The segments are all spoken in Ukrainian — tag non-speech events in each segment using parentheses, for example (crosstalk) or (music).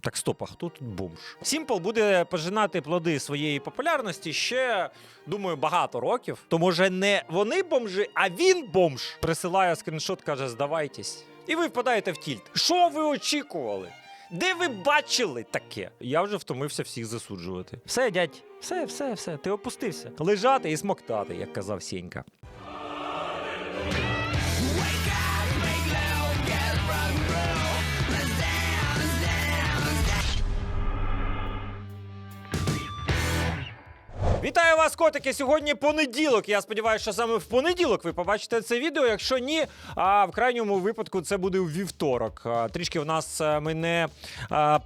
Так стоп, а хто тут бомж? Сімпл буде пожинати плоди своєї популярності ще, думаю, багато років. То може не вони бомжи, а він бомж. Присилає скріншот, каже, здавайтесь. І ви впадаєте в тільт. Що ви очікували? Де ви бачили таке? Я вже втомився всіх засуджувати. Все, дядь, все, все, все. Ти опустився. Лежати і смоктати, як казав Сєнька. Вітаю вас, котики! Сьогодні понеділок. Я сподіваюся, що саме в понеділок ви побачите це відео. Якщо ні, а в крайньому випадку це буде у вівторок. Трішки в нас е, ми не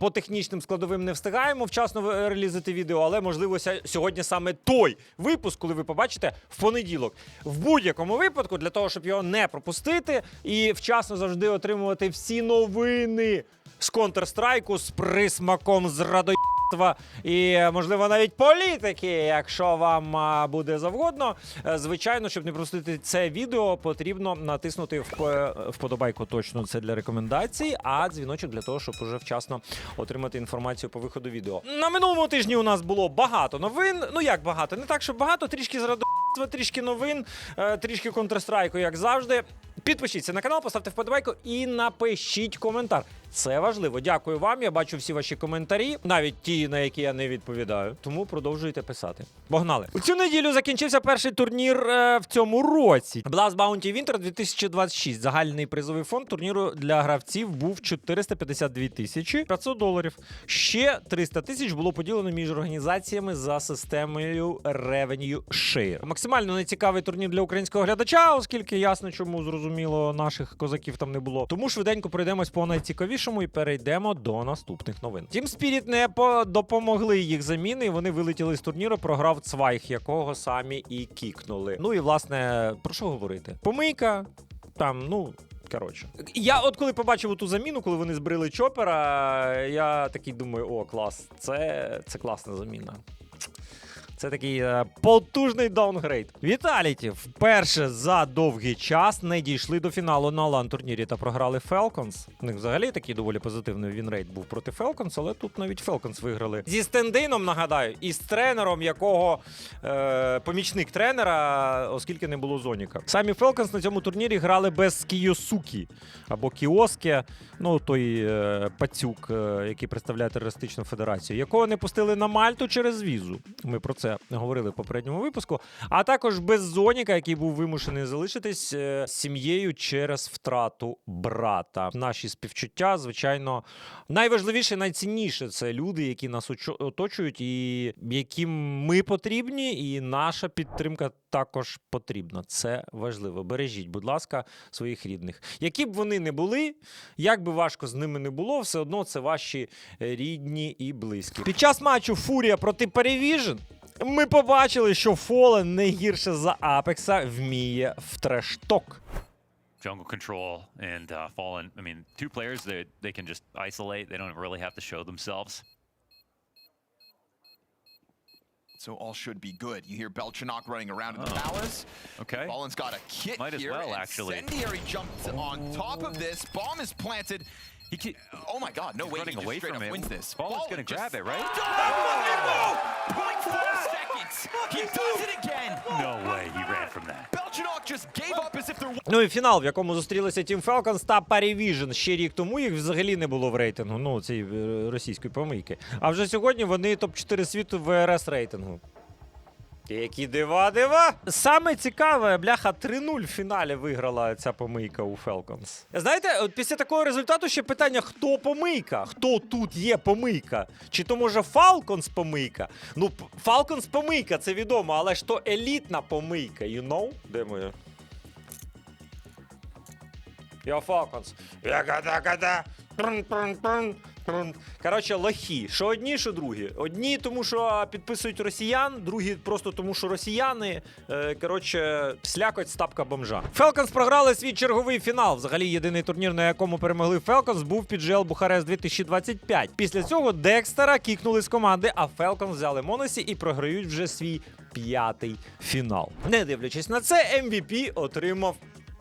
по технічним складовим не встигаємо вчасно релізити відео, але можливо сьогодні саме той випуск, коли ви побачите в понеділок. В будь-якому випадку, для того, щоб його не пропустити і вчасно завжди отримувати всі новини з Counter-Strike, з присмаком зрадо Ва- і, можливо, навіть політики, якщо вам буде завгодно. Е, Звичайно, щоб не пропустити це відео, потрібно натиснути вп- вподобайку точно це для рекомендацій, а дзвіночок для того, щоб уже вчасно отримати інформацію по виходу відео. На минулому тижні у нас було багато новин. Ну як багато? Не так, що багато, трішки зрадоства, трішки новин, е, трішки Counter-Strike, як завжди. Підпишіться на канал, поставте вподобайку і напишіть коментар. Це важливо. Дякую вам. Я бачу всі ваші коментарі, навіть ті, на які я не відповідаю. Тому продовжуйте писати. Погнали! У цю неділю закінчився перший турнір е, в цьому році. Blast Bounty Winter 2026. Загальний призовий фонд турніру для гравців був 452 тисячі 500 доларів. Ще 300 тисяч було поділено між організаціями за системою Revenue Share. Максимально нецікавий турнір для українського глядача, оскільки ясно, чому зрозуміло, наших козаків там не було. Тому швиденько пройдемось по найцікавішому і перейдемо до наступних новин. Team Spirit не по- допомогли їх заміни. Вони вилетіли з турніру, програв Цвайх, якого самі і кікнули. Ну і власне про що говорити? Помийка там, ну. Коротше, я от коли побачив ту заміну, коли вони збрили чопера, я такий думаю: о, клас, це, це класна заміна. Це такий е, потужний даунгрейд. Віталіті вперше за довгий час не дійшли до фіналу на лан турнірі та програли Falcons. У них взагалі такий доволі позитивний вінрейт був проти Falcons, але тут навіть Falcons виграли. Зі стендином, нагадаю, і з тренером, якого е, помічник тренера, оскільки не було Зоніка. Самі Falcons на цьому турнірі грали без Кіосукі або Кіоске, ну той е, пацюк, е, який представляє терористичну федерацію, якого не пустили на Мальту через візу. Ми про це говорили в попередньому випуску. А також без Зоніка, який був вимушений залишитись е, сім'єю через втрату брата. Наші співчуття, звичайно, найважливіше, найцінніше це люди, які нас оточують, і яким ми потрібні, і наша підтримка також потрібна. Це важливо. Бережіть, будь ласка, своїх рідних. Які б вони не були, як би важко з ними не було, все одно це ваші е, рідні і близькі. Під час матчу Фурія проти Перевіжен. Ми побачили, що Фолен не гірше за Апекса вміє в трешток. jungle control and uh, fallen. I mean, two players they they can just isolate. They don't really have to show themselves. So all should be good. You hear Belchanok running around in the Oh. palace. Okay. Fallen's got a kit Might as here. well, actually. Incendiary jumped on top of this. Bomb is planted. He ke- Oh my god, no way running he just away straight from up it. wins this. Fallen gonna grab it, right? Oh! Point four seconds! He does it again! no way he ran from that. Belchanok just gave up as if there Ну і фінал, в якому зустрілися Team Falcons та Parivision. Ще рік тому їх взагалі не було в рейтингу. Ну, цієї е, російської помийки. А вже сьогодні вони топ-4 світу в РС рейтингу. Які дива, дива! Саме цікаве, бляха 3-0 в фіналі виграла ця помийка у Falcons. Знаєте, от після такого результату ще питання: хто помийка? Хто тут є помийка? Чи то може Falcons помийка? Ну, Falcons помийка, це відомо, але ж то елітна помийка, you know? Де моя? Я Falcons. Я-га-да-га-да. Коротше, лохи. Що одні, що другі. Одні, тому що підписують росіян, другі просто тому, що росіяни. Е, коротше, слякоть стапка бомжа. Falcons програли свій черговий фінал. Взагалі, єдиний турнір, на якому перемогли Falcons, був під GL Бухарест 2025. Після цього Декстера кікнули з команди, а Falcons взяли Моносі і програють вже свій п'ятий фінал. Не дивлячись на це, MVP отримав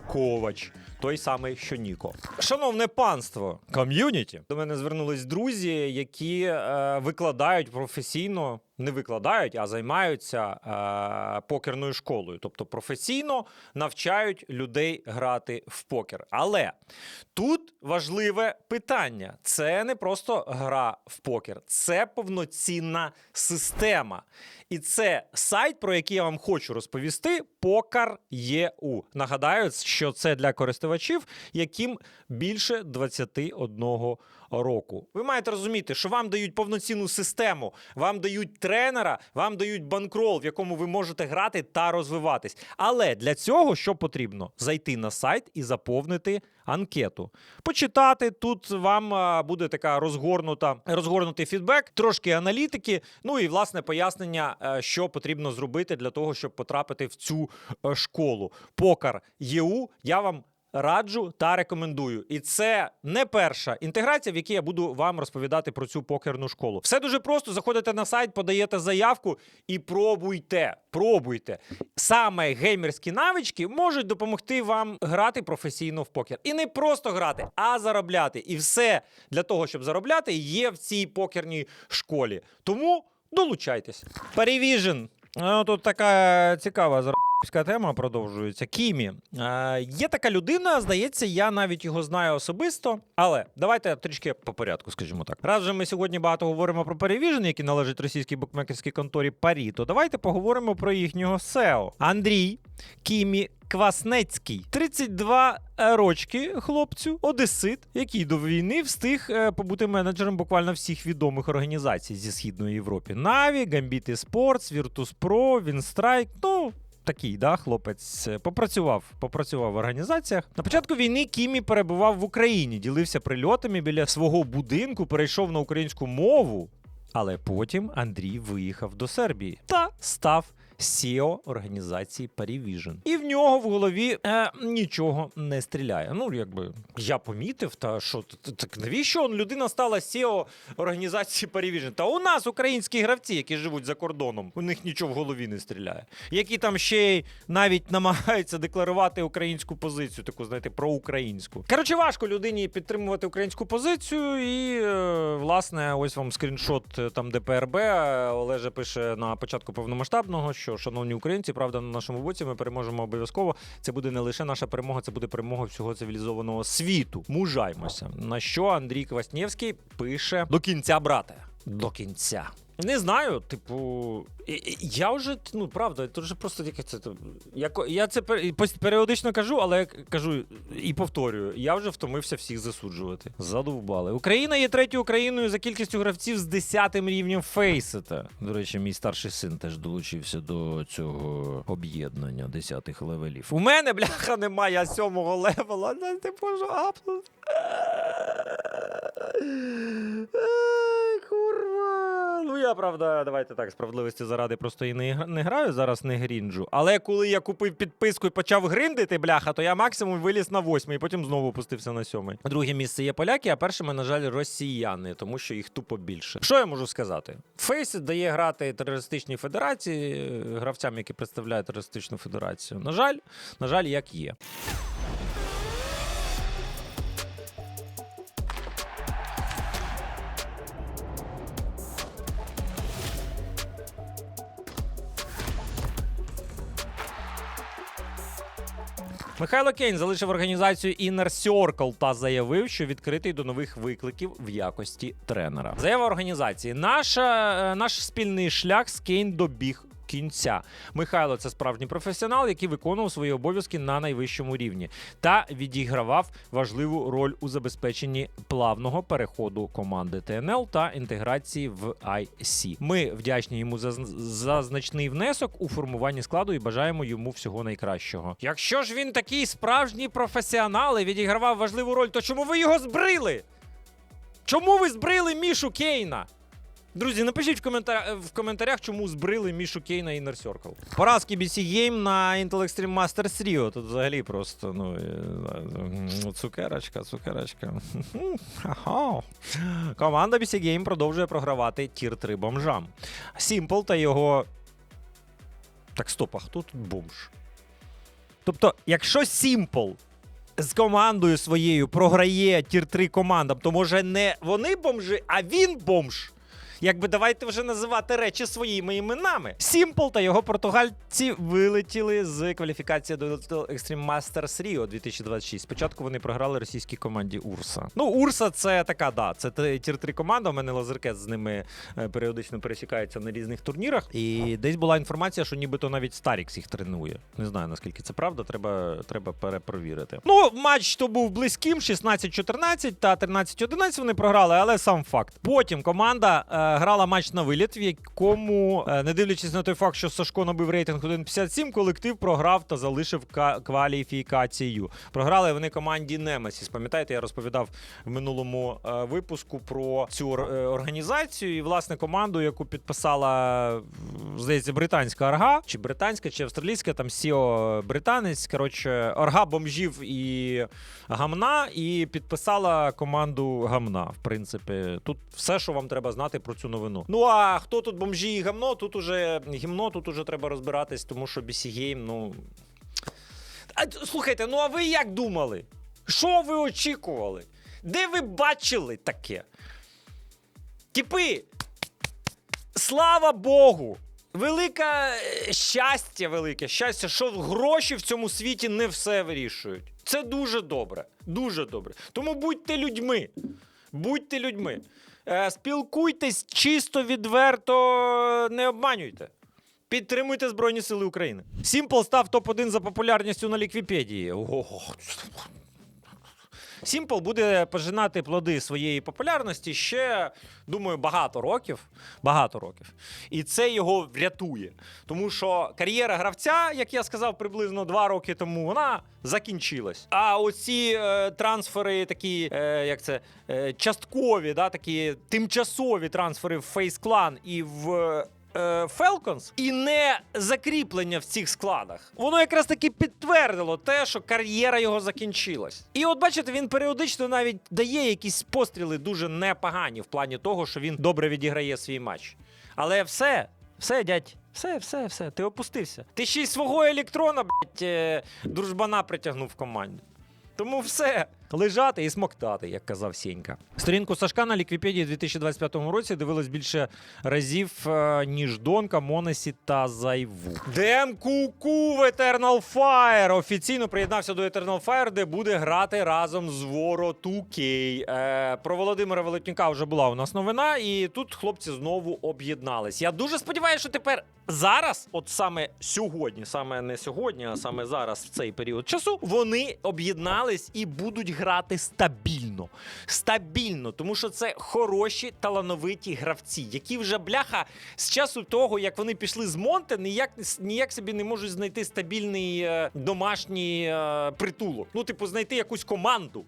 Ковач. Той самий, що Ніко. Шановне панство, ком'юніті. До мене звернулись друзі, які е, викладають професійно. Не викладають, а займаються е, покерною школою. Тобто професійно навчають людей грати в покер. Але тут важливе питання: це не просто гра в покер, це повноцінна система. І це сайт, про який я вам хочу розповісти, Покар.єу. Нагадаю, що це для користувачів, яким більше 21 року. Ви маєте розуміти, що вам дають повноцінну систему, вам дають тренера, вам дають банкрол, в якому ви можете грати та розвиватись. Але для цього що потрібно? Зайти на сайт і заповнити анкету. Почитати тут вам буде така розгорнута, розгорнутий фідбек, трошки аналітики, ну і власне пояснення, е, що потрібно зробити для того, щоб потрапити в цю е, школу. Покар ЄУ я вам. Раджу та рекомендую. І це не перша інтеграція, в якій я буду вам розповідати про цю покерну школу. Все дуже просто. Заходите на сайт, подаєте заявку і пробуйте. Пробуйте. Саме геймерські навички можуть допомогти вам грати професійно в покер. І не просто грати, а заробляти. І все для того, щоб заробляти, є в цій покерній школі. Тому долучайтесь. Перевіжен. Ну, тут така цікава заробська тема продовжується. Кімі. Е, є така людина, здається, я навіть його знаю особисто. Але давайте трішки по порядку, скажімо так. Раз же ми сьогодні багато говоримо про Перевіжен, який належить російській букмекерській конторі Парі, то давайте поговоримо про їхнього SEO. Андрій Кімі Кваснецький. 32 рочки хлопцю, одесит, який до війни встиг е, побути менеджером буквально всіх відомих організацій зі Східної Європи. Наві, Gambit Sports, Virtus Pro, Winstrike, ну. Такий, да, хлопець е, попрацював, попрацював в організаціях. На початку війни Кімі перебував в Україні, ділився прильотами біля свого будинку, перейшов на українську мову. Але потім Андрій виїхав до Сербії та став SEO організації Parivision. І в нього в голові е, нічого не стріляє. Ну, якби я помітив, та що так навіщо он людина стала SEO організації Parivision? Та у нас українські гравці, які живуть за кордоном, у них нічого в голові не стріляє. Які там ще й навіть намагаються декларувати українську позицію, таку знаєте, проукраїнську. Коротше, важко людині підтримувати українську позицію, і е, власне, ось вам скріншот е, там ДПРБ. Е, Олеже пише на початку повномасштабного, що шановні українці, правда, на нашому боці ми переможемо обов'язково. Це буде не лише наша перемога, це буде перемога всього цивілізованого світу. Мужаймося. На що Андрій Кваснєвський пише до кінця, брате. До кінця. Не знаю, типу, я вже, ну правда, це вже просто яке це. то- Я, це періодично кажу, але я кажу і повторюю: я вже втомився всіх засуджувати. Задовбали. Україна є третьою країною за кількістю гравців з 10 рівнем фейсета. До речі, мій старший син теж долучився до цього об'єднання 10 левелів. У мене, бляха, немає сьомого левела. Ну, Ти можу апнути. Курва. Ну я правда, давайте так, справедливості заради просто і не, не граю, зараз не грінджу. Але коли я купив підписку і почав гриндити, бляха, то я максимум виліз на восьмий, і потім знову опустився на сьомий. Друге місце є поляки, а першими, на жаль, росіяни, тому що їх тупо більше. Що я можу сказати? Фейс дає грати терористичній федерації, гравцям, які представляють терористичну федерацію. На жаль, на жаль, як є. Михайло Кейн залишив організацію Inner Circle та заявив, що відкритий до нових викликів в якості тренера. Заява організації: наша, е, наш спільний шлях з Кейн добіг. Кінця Михайло це справжній професіонал, який виконував свої обов'язки на найвищому рівні та відігравав важливу роль у забезпеченні плавного переходу команди ТНЛ та інтеграції в IC. Ми вдячні йому за, за значний внесок у формуванні складу і бажаємо йому всього найкращого. Якщо ж він такий справжній професіонал і відігравав важливу роль, то чому ви його збрили? Чому ви збрили Мішу Кейна? Друзі, напишіть в, коментар... в коментарях, чому збрили Мішу Кейна і Inner Circle. Поразки BC Game на Intel Extreme Masters Rio. Тут взагалі просто, ну, е, цукерочка, цукерочка. Команда BC Game продовжує програвати тір 3 бомжам. Сімпл та його. Так, стоп, а хто тут бомж? Тобто, якщо Сімпл з командою своєю програє тір 3 командам, то може не вони бомжи, а він бомж. Якби давайте вже називати речі своїми іменами. Сімпл та його португальці вилетіли з кваліфікації до Extreme Masters Rio 2026. Спочатку вони програли російській команді Урса. Ну, Урса це така, да, це тір 3 команда. У мене Лазеркет з ними е, періодично пересікається на різних турнірах. І десь була інформація, що нібито навіть Старікс їх тренує. Не знаю наскільки це правда, треба, треба перепровірити. Ну, матч то був близьким: 16-14 та 13-11 вони програли, але сам факт. Потім команда е, грала матч на виліт, в якому, е, не дивлячись на той факт, що Сашко набив рейтинг 1.57, колектив програв та залишив кваліфікацію. Програли вони команді Немесіс. Пам'ятаєте, я розповідав в минулому е, випуску про цю е, організацію і власне команду, яку підписала здається, британська арга, чи британська, чи австралійська, там Сіо британець. Коротше, арга бомжів і гамна, і підписала команду гамна. В принципі, тут все, що вам треба знати про цю новину. Ну а хто тут бомжі і гамно? Тут уже гімно, тут уже треба розбиратись, тому що BC Game, ну. А, слухайте, ну а ви як думали? Що ви очікували? Де ви бачили таке? Типи, слава Богу! Велике щастя, велике щастя, що гроші в цьому світі не все вирішують. Це дуже добре. Дуже добре. Тому будьте людьми. Будьте людьми. Е, спілкуйтесь чисто, відверто, не обманюйте. Підтримуйте Збройні Сили України. Сімпл став топ-1 за популярністю на Ліквіпедії. Ого. Сімпл буде пожинати плоди своєї популярності ще, думаю, багато років. Багато років. І це його врятує. Тому що кар'єра гравця, як я сказав приблизно два роки тому, вона закінчилась. А оці е, трансфери, такі, е, як це, е, часткові, да, такі тимчасові трансфери в Face Clan і в. Falcons і не закріплення в цих складах. Воно якраз таки підтвердило те, що кар'єра його закінчилась. І от бачите, він періодично навіть дає якісь постріли дуже непогані в плані того, що він добре відіграє свій матч. Але все, все, дядь, все, все, все, ти опустився. Ти ще й свого електрона, блядь, е, дружбана притягнув в команду. Тому все. Лежати і смоктати, як казав Сєнька. Сторінку Сашка на Ліквіпедії у 2025 році дивилось більше разів, е, ніж Донка, Монесі та Зайву. Куку в Eternal Fire офіційно приєднався до Eternal Fire, де буде грати разом з Воро 2K. Е, про Володимира Велетнюка вже була у нас новина, і тут хлопці знову об'єднались. Я дуже сподіваюся, що тепер зараз, от саме сьогодні, саме не сьогодні, а саме зараз, в цей період часу, вони об'єднались і будуть грати стабільно. Стабільно, тому що це хороші талановиті гравці, які вже бляха з часу того, як вони пішли з Монте, ніяк, ніяк собі не можуть знайти стабільний е, домашній е, притулок. Ну, типу, знайти якусь команду,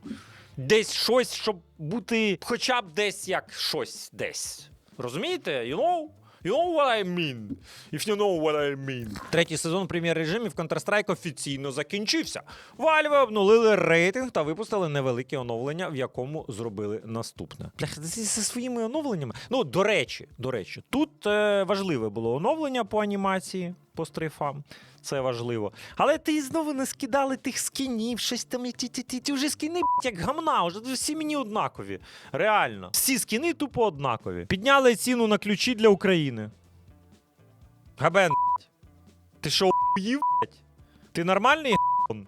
десь щось, щоб бути хоча б десь як щось десь. Розумієте? You know? You know what I mean? If you know what I mean. Третій сезон прем'єр-режимів Counter-Strike офіційно закінчився. Valve обнулили рейтинг та випустили невелике оновлення, в якому зробили наступне. Бляха, зі своїми оновленнями. Ну, до речі, до речі, тут е, важливе було оновлення по анімації, по стрейфам. Це важливо. Але ти знову не скидали тих скінів, щось там. Ті, ті, вже скіни, як гамна, вже всі мені однакові. Реально. Всі скіни тупо однакові. Підняли ціну на ключі для України. Габен, ти що, блядь? Ти нормальний?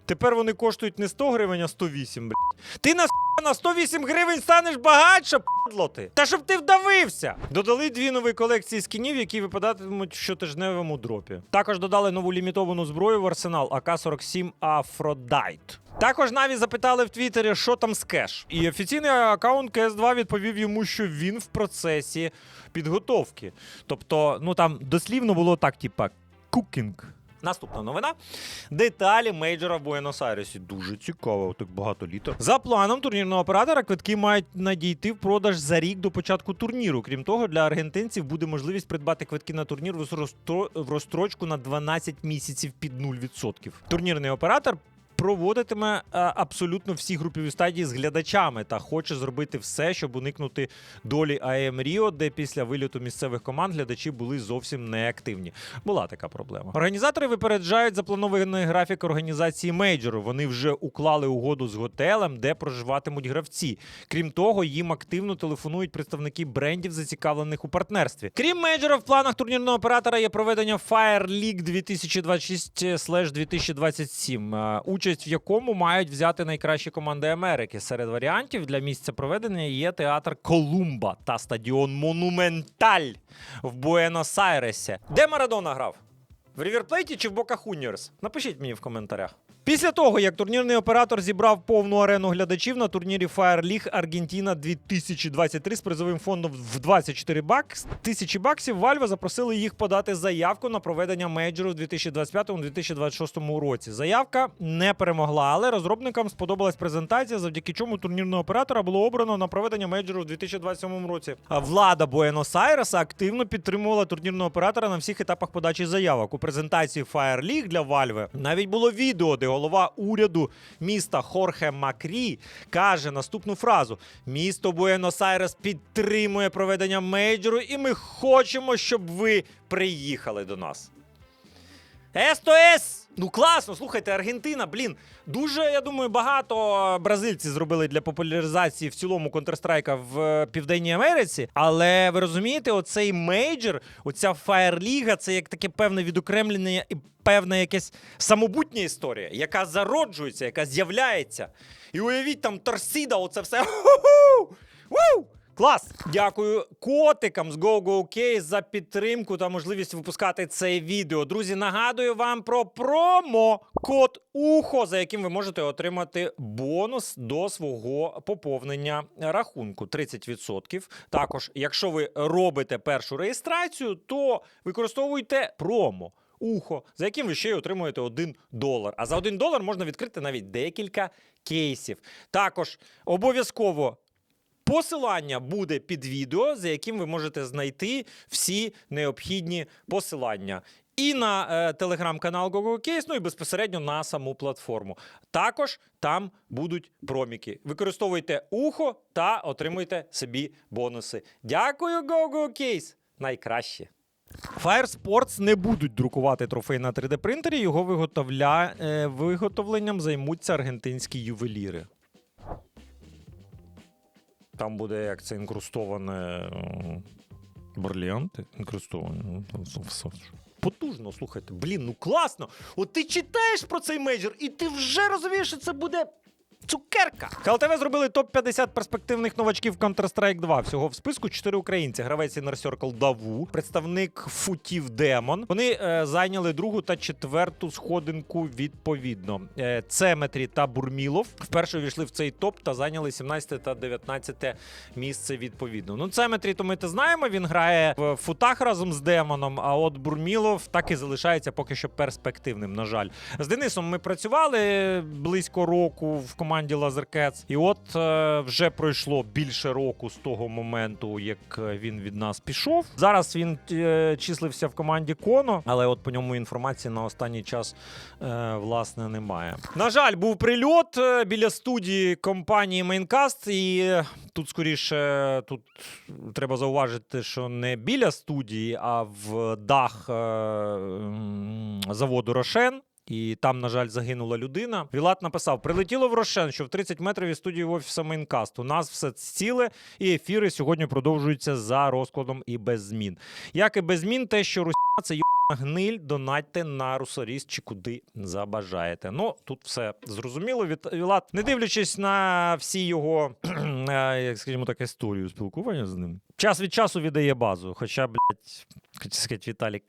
Тепер вони коштують не 100 гривень, а 108, блядь. Ти на на 108 гривень станеш багатше, падло ти. Та щоб ти вдавився. Додали дві нові колекції скінів, які випадатимуть в щотижневому дропі. Також додали нову лімітовану зброю в арсенал АК-47 Aphrodite. Також Наві запитали в Твіттері, що там з кеш. І офіційний аккаунт КС2 відповів йому, що він в процесі підготовки. Тобто, ну там дослівно було так, типа, кукінг. Наступна новина. Деталі мейджора в Буенос-Айресі. Дуже цікаво, так багато літа. За планом турнірного оператора квитки мають надійти в продаж за рік до початку турніру. Крім того, для аргентинців буде можливість придбати квитки на турнір в розстрочку на 12 місяців під 0%. Турнірний оператор проводитиме е, абсолютно всі групові стадії з глядачами та хоче зробити все, щоб уникнути долі АЕМ Ріо, де після виліту місцевих команд глядачі були зовсім неактивні. Була така проблема. Організатори випереджають запланований графік організації мейджору. Вони вже уклали угоду з готелем, де проживатимуть гравці. Крім того, їм активно телефонують представники брендів, зацікавлених у партнерстві. Крім мейджора, в планах турнірного оператора є проведення Fire League 2026-2027, е, участь в якому мають взяти найкращі команди Америки. Серед варіантів для місця проведення є театр Колумба та стадіон Монументаль в Буенос-Айресі. Де Марадона грав? В Ріверплейті чи в Бока Хуніорс? Напишіть мені в коментарях. Після того, як турнірний оператор зібрав повну арену глядачів на турнірі Fire League Аргентина 2023 з призовим фондом в 24 бакс, тисячі баксів, Valve запросили їх подати заявку на проведення мейджору в 2025-2026 році. Заявка не перемогла, але розробникам сподобалась презентація, завдяки чому турнірного оператора було обрано на проведення мейджору в 2027 році. А влада Буенос-Айреса активно підтримувала турнірного оператора на всіх етапах подачі заявок. Презентації Fire League для Valve навіть було відео, де голова уряду міста Хорхе Макрі каже наступну фразу: місто Буенос-Айрес підтримує проведення мейджору, і ми хочемо, щоб ви приїхали до нас. СТОС! Ну класно, слухайте, Аргентина, блін. Дуже, я думаю, багато бразильці зробили для популяризації в цілому Counter-Strike в е, Південній Америці. Але ви розумієте, оцей мейджор, оця League, це як таке певне відокремлення і певна якась самобутня історія, яка зароджується, яка з'являється. І уявіть там Торсіда, оце все. (laughs) Ху-ху! Ву! Клас! Дякую котикам з GoGoCase за підтримку та можливість випускати це відео. Друзі, нагадую вам про промо-код УХО, за яким ви можете отримати бонус до свого поповнення рахунку 30%. Також, якщо ви робите першу реєстрацію, то використовуйте промо. Ухо, за яким ви ще й отримуєте 1 долар. А за 1 долар можна відкрити навіть декілька кейсів. Також обов'язково Посилання буде під відео, за яким ви можете знайти всі необхідні посилання. І на е, телеграм-канал GoGoCase, ну і безпосередньо на саму платформу. Також там будуть проміки. Використовуйте ухо та отримуйте собі бонуси. Дякую, GoGoCase! Найкраще. Fire Sports не будуть друкувати трофей на 3D принтері. Його виготовля... е, виготовленням займуться аргентинські ювеліри. Там буде як це інкрустоване Брилліанти бриліанти. Інкрустовані. ну. Потужно, слухайте. Блін, ну класно. От ти читаєш про цей мейджор, і ти вже розумієш, що це буде. Цукерка! КЛТВ зробили топ-50 перспективних новачків Counter-Strike 2. Всього в списку 4 українці. Гравець Inner Circle Даву, представник Футів Демон. Вони е, зайняли другу та четверту сходинку відповідно. Е, Цеметрі та Бурмілов вперше увійшли в цей топ та зайняли 17 та 19 місце відповідно. Ну, Цеметрі, то ми те знаємо. Він грає в футах разом з Демоном. А от Бурмілов так і залишається поки що перспективним. На жаль, з Денисом ми працювали близько року в команді Лазеркетс. І от е, вже пройшло більше року з того моменту, як е, він від нас пішов. Зараз він е, числився в команді Коно, але от по ньому інформації на останній час власне немає. На жаль, був прильот біля студії компанії Maincast, і тут скоріше тут треба зауважити, що не біля студії, а в дах заводу Рошен. І там, на жаль, загинула людина. Вілат написав: прилетіло в Рошен, що в 30 метрів від студії офісу Мейнкаст. У нас все ціле, і ефіри сьогодні продовжуються за розкладом і без змін. Як і без змін, те, що Русня це гниль, донатьте на русоріс чи куди забажаєте. Ну тут все зрозуміло. Від Вілат, не дивлячись на всі його, (clears throat) е, як скажімо так, історію спілкування з ним. Час від часу віддає базу. Хоча, хочу сказати, Віталік.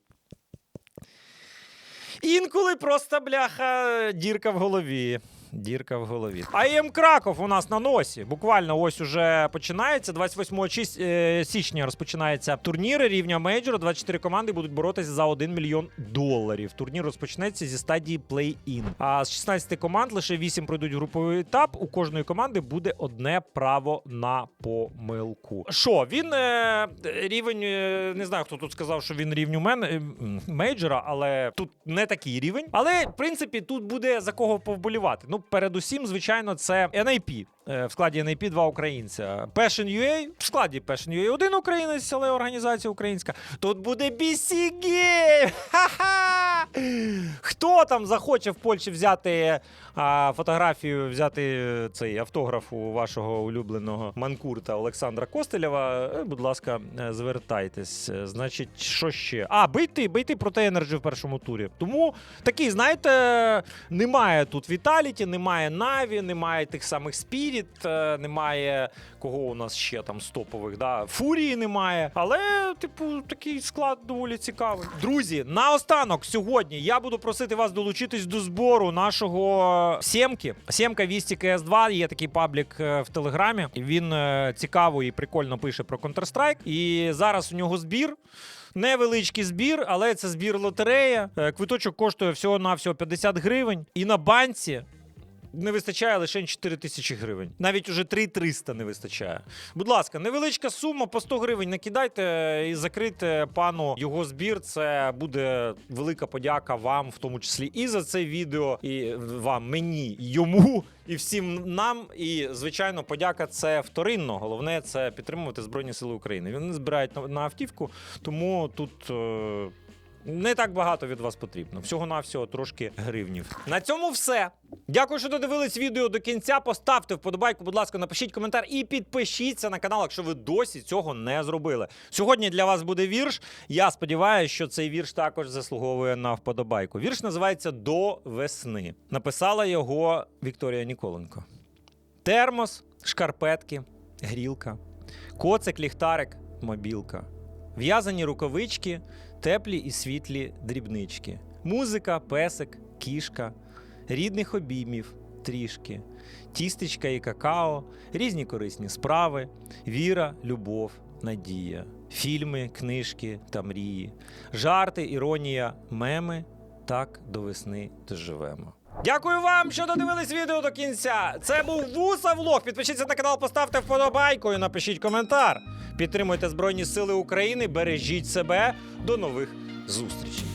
Інколи просто бляха дірка в голові. Дірка в голові. АЄМ Краков у нас на носі. Буквально ось уже починається. 28 е, січня розпочинається турнір рівня мейджору. 24 команди будуть боротися за 1 мільйон доларів. Турнір розпочнеться зі стадії плей-ін. А з 16 команд лише 8 пройдуть груповий етап. У кожної команди буде одне право на помилку. Що він е, рівень? е, не знаю, хто тут сказав, що він рівню мен, мейджора, але тут не такий рівень. Але в принципі тут буде за кого повболівати. Ну, передусім, звичайно, це NIP. Е, В складі NIP два українця. Passion UA, в складі Passion UA один українець, але організація українська. Тут буде BC Game! (laughs) Ха-ха! Хто там захоче в Польщі взяти а, фотографію, взяти цей автограф у вашого улюбленого манкурта Олександра Костелєва? е, Будь ласка, е, звертайтесь. Значить, що ще? А, бейти, бейти проти Енерджі в першому турі. Тому такий, знаєте, немає тут Віталіті, немає Наві, немає тих самих Спіріт, е, немає кого у нас ще там з топових, да? Фурії немає. Але, типу, такий склад доволі цікавий. Друзі, наостанок сьогодні я буду просити вас долучитись до збору нашого сімки. Сімка Вісті КС 2 є такий паблік е, в Телеграмі. Він е, цікаво і прикольно пише про Counter-Strike. І зараз у нього збір. Невеличкий збір, але це збір лотерея. Квиточок коштує всього-навсього 50 гривень. І на банці не вистачає лише 4 тисячі гривень. Навіть уже 3 300 не вистачає. Будь ласка, невеличка сума по 100 гривень накидайте і закрийте пану його збір. Це буде велика подяка вам, в тому числі і за це відео, і вам, мені, йому, і всім нам. І звичайно, подяка це вторинно. Головне це підтримувати Збройні Сили України. Вони збирають на, на автівку, тому тут. Е- не так багато від вас потрібно. Всього-навсього трошки гривнів. На цьому все. Дякую, що додивились відео до кінця. Поставте вподобайку, будь ласка, напишіть коментар і підпишіться на канал, якщо ви досі цього не зробили. Сьогодні для вас буде вірш. Я сподіваюся, що цей вірш також заслуговує на вподобайку. Вірш називається До весни. Написала його Вікторія Ніколенко. Термос, шкарпетки, грілка, коцик, ліхтарик, мобілка. В'язані рукавички, теплі і світлі дрібнички. Музика, песик, кішка, рідних обіймів трішки, тістечка і какао, різні корисні справи, віра, любов, надія, фільми, книжки та мрії, жарти, іронія, меми. Так до весни доживемо. Дякую вам, що додивились відео до кінця. Це був Вуса Влог. Підпишіться на канал, поставте вподобайку і напишіть коментар. Підтримуйте Збройні Сили України, бережіть себе. До нових зустрічей.